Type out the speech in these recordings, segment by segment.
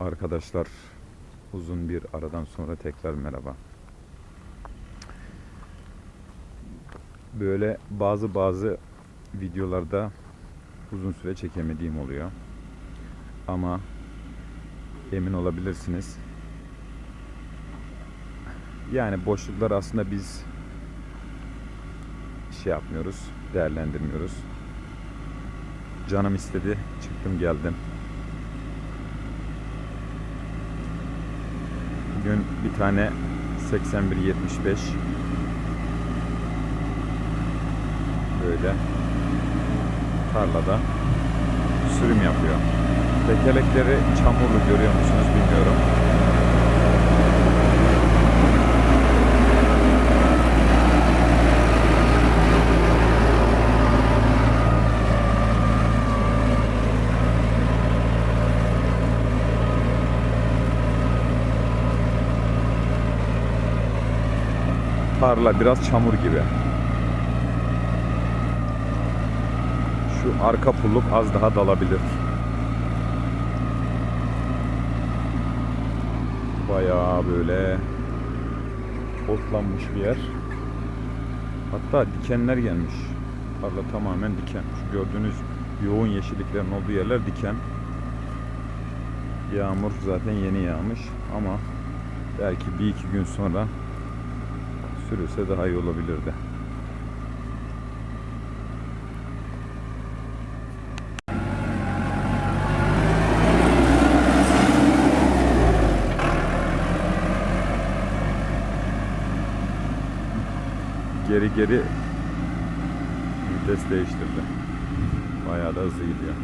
Arkadaşlar uzun bir aradan sonra tekrar merhaba. Böyle bazı bazı videolarda uzun süre çekemediğim oluyor. Ama emin olabilirsiniz. Yani boşlukları aslında biz şey yapmıyoruz, değerlendirmiyoruz. Canım istedi, çıktım geldim. Bugün bir tane 8175 böyle tarlada sürüm yapıyor. Tekerlekleri çamurlu görüyor musunuz bilmiyorum. Tarla biraz çamur gibi. Şu arka pulluk az daha dalabilir. Bayağı böyle otlanmış bir yer. Hatta dikenler gelmiş. Tarla tamamen diken. Şu gördüğünüz yoğun yeşilliklerin olduğu yerler diken. Yağmur zaten yeni yağmış ama belki bir iki gün sonra sürülse daha iyi olabilirdi. Geri geri vites değiştirdi. Bayağı da hızlı gidiyor.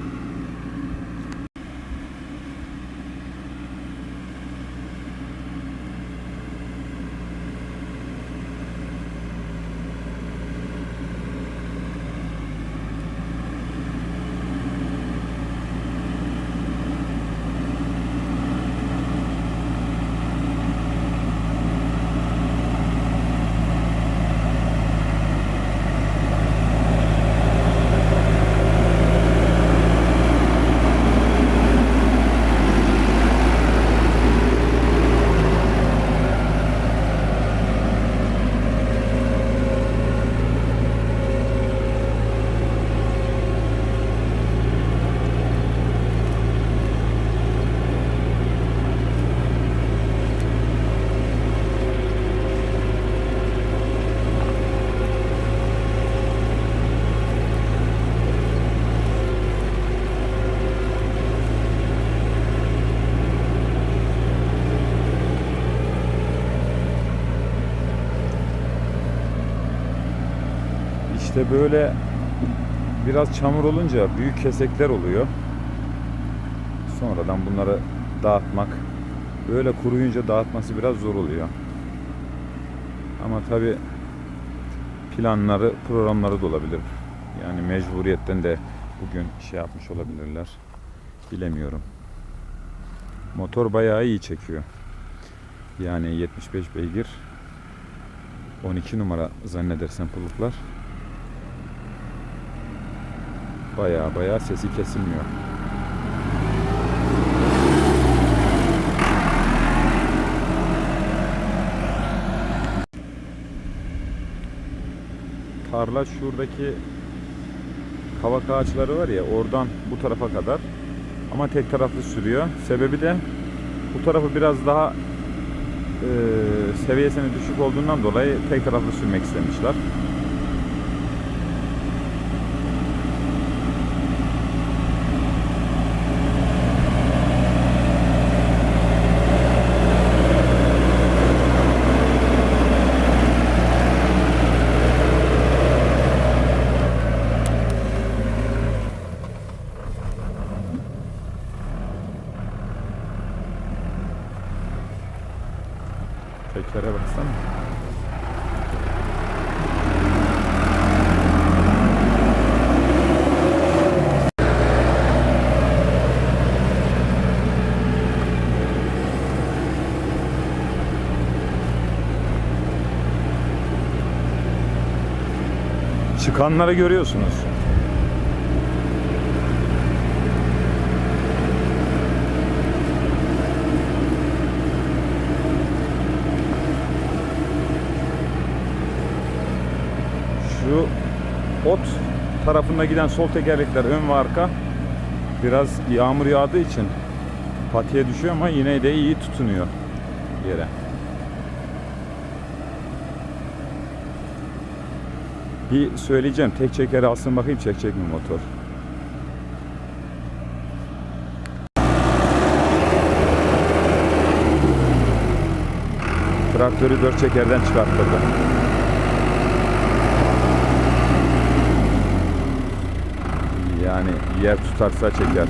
İşte böyle biraz çamur olunca büyük kesekler oluyor. Sonradan bunları dağıtmak böyle kuruyunca dağıtması biraz zor oluyor. Ama tabi planları, programları da olabilir. Yani mecburiyetten de bugün şey yapmış olabilirler. Bilemiyorum. Motor bayağı iyi çekiyor. Yani 75 beygir 12 numara zannedersem puluklar. Baya baya sesi kesilmiyor. Tarla şuradaki kavak ağaçları var ya oradan bu tarafa kadar ama tek taraflı sürüyor. Sebebi de bu tarafı biraz daha e, seviyesinin düşük olduğundan dolayı tek taraflı sürmek istemişler. Tekere baksana. Çıkanları görüyorsunuz. Tarafında giden sol tekerlekler ön ve arka biraz yağmur yağdığı için patiye düşüyor ama yine de iyi tutunuyor yere. Bir söyleyeceğim. Tek çekeri alsın bakayım çekecek mi motor. Traktörü dört çekerden çıkarttırdı. Yani yer tutarsa çeker.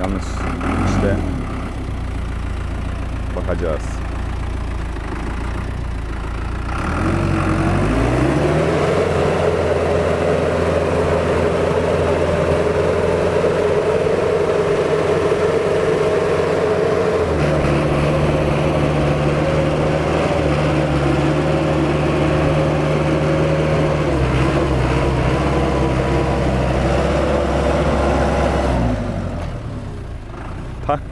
Yalnız işte bakacağız. Kaldı.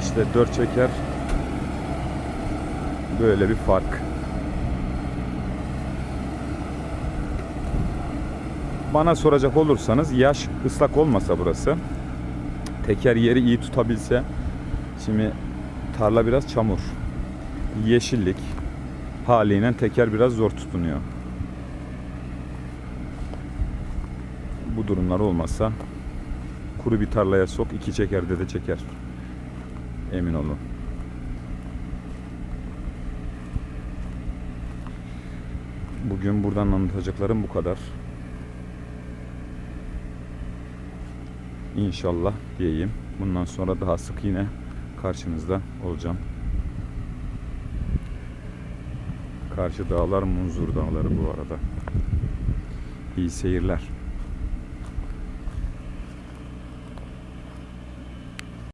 İşte dört çeker böyle bir fark. Bana soracak olursanız yaş ıslak olmasa burası teker yeri iyi tutabilse şimdi tarla biraz çamur yeşillik haliyle teker biraz zor tutunuyor. Bu durumlar olmasa kuru bir tarlaya sok iki çekerde de çeker. Emin olun. Bugün buradan anlatacaklarım bu kadar. İnşallah diyeyim. Bundan sonra daha sık yine karşınızda olacağım. Karşı dağlar Munzur dağları bu arada. İyi seyirler.